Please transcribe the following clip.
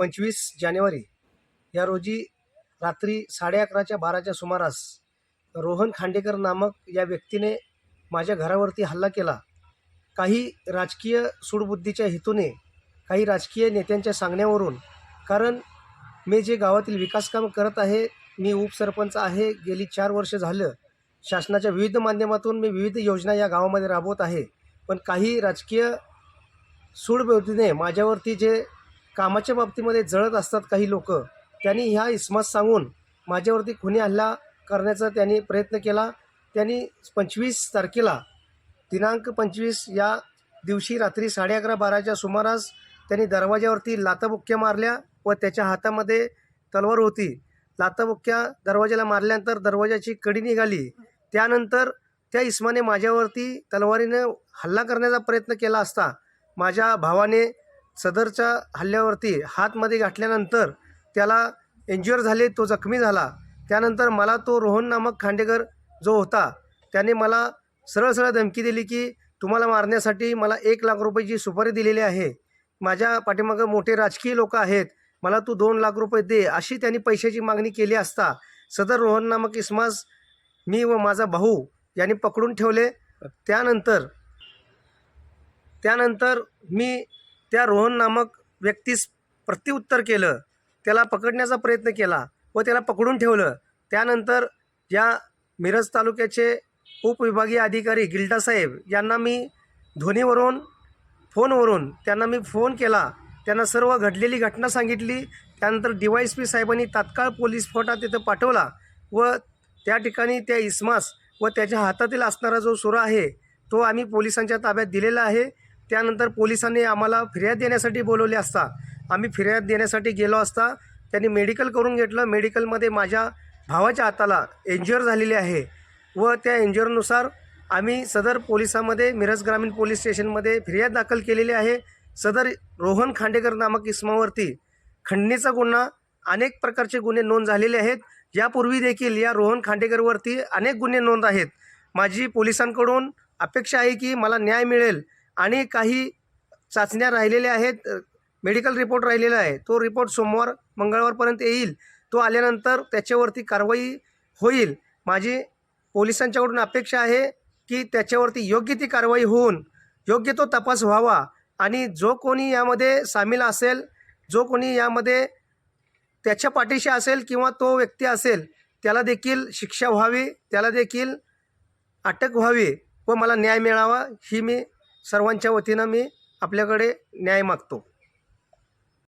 पंचवीस जानेवारी या रोजी रात्री साडे अकराच्या बाराच्या सुमारास रोहन खांडेकर नामक या व्यक्तीने माझ्या घरावरती हल्ला केला. काही राजकीय सूडबुद्धीच्या हेतूने काही राजकीय नेत्यांच्या सांगण्यावरून कारण मी जे गावातील विकासकाम करत आहे मी उपसरपंच आहे गेली चार वर्ष झालं. शासनाच्या विविध माध्यमातून मी विविध योजना या गावामध्ये राबवत आहे. पण काही राजकीय सूडबुद्धीने माझ्यावरती जे कामाच्या बाबतीमध्ये जळत असतात काही लोक. त्यांनी ह्या इस्मात सांगून माझ्यावरती खुनी हल्ला करण्याचा त्यांनी प्रयत्न केला. त्यांनी पंचवीस तारखेला दिनांक पंचवीस या दिवशी रात्री साडे अकरा बाराच्या सुमारास त्यांनी दरवाज्यावरती लाताबुक्क्या मारल्या व त्याच्या हातामध्ये तलवार होती. लाताबुक्क्या दरवाजाला मारल्यानंतर दरवाजाची कडी निघाली. त्यानंतर त्या इस्माने माझ्यावरती तलवारीनं हल्ला करण्याचा प्रयत्न केला असता. माझ्या भावाने सदरच्या हल्ल्यावरती हातमध्ये गाठल्यानंतर त्याला इंज्युअर झाले तो जखमी झाला. त्यानंतर मला तो रोहन नामक खांडेकर जो होता त्याने मला सरळ सरळ धमकी दिली की तुम्हाला मारण्यासाठी मला एक लाख रुपयाची सुपारी दिलेली आहे. माझ्या पाठीमागं मोठे राजकीय लोक आहेत. मला तू दोन लाख रुपये दे. अशी त्यांनी पैशाची मागणी केली असता सदर रोहन नामक इस्मास मी व माझा भाऊ यांनी पकडून ठेवले. त्यानंतर त्यानंतर मी त्या रोहन नामक व्यक्तीस प्रत्युत्तर केलं. त्याला पकडण्याचा प्रयत्न केला व त्याला पकडून ठेवलं. त्यानंतर या मिरज तालुक्याचे उपविभागीय अधिकारी गिल्डासाहेब यांना मी ध्वनीवरून फोनवरून त्यांना मी फोन केला. त्यांना सर्व घडलेली घटना सांगितली. त्यानंतर डी वाय एस पी साहेबांनी तात्काळ पोलीस फोटा तिथं पाठवला व त्या ठिकाणी त्या इस्मास व त्याच्या हातातील असणारा जो सुरा आहे तो आम्ही पोलिसांच्या ताब्यात दिलेला आहे. त्यानंतर पोलिसांनी आम्हाला फिर्याद देण्यासाठी बोलवले असता आम्ही फिर्याद देण्यासाठी गेलो असता त्यांनी मेडिकल करून घेतलं. मेडिकलमध्ये माझ्या भावाच्या हाताला इंज्युअर झालेली आहे व त्या इंज्युअरनुसार आम्ही सदर पोलिसामध्ये मिरज ग्रामीण पोलीस स्टेशनमध्ये फिर्याद दाखल केलेली आहे. सदर रोहन खांडेकर नामक इसमावरती खंडणीचा गुन्हा अनेक प्रकारचे गुन्हे नोंद झालेले आहेत. यापूर्वी देखील या रोहन खांडेकरवरती अनेक गुन्हे नोंद आहेत. माझी पोलिसांकडून अपेक्षा आहे की मला न्याय मिळेल. आणि काही चाचण्या राहिलेल्या आहेत मेडिकल रिपोर्ट राहिलेला आहे. तो रिपोर्ट सोमवार मंगळवारपर्यंत येईल. तो आल्यानंतर त्याच्यावरती कारवाई होईल. माझी पोलिसांच्याकडून अपेक्षा आहे की त्याच्यावरती योग्य ती कारवाई होऊन योग्य तो तपास व्हावा. आणि जो कोणी यामध्ये सामील असेल जो कोणी यामध्ये त्याच्या पाठीशी असेल किंवा तो व्यक्ती असेल त्याला देखील शिक्षा व्हावी त्याला देखील अटक व्हावी व मला न्याय मिळावा ही मी सर्वांच्या वतीनं मी आपल्याकडे न्याय मागतो.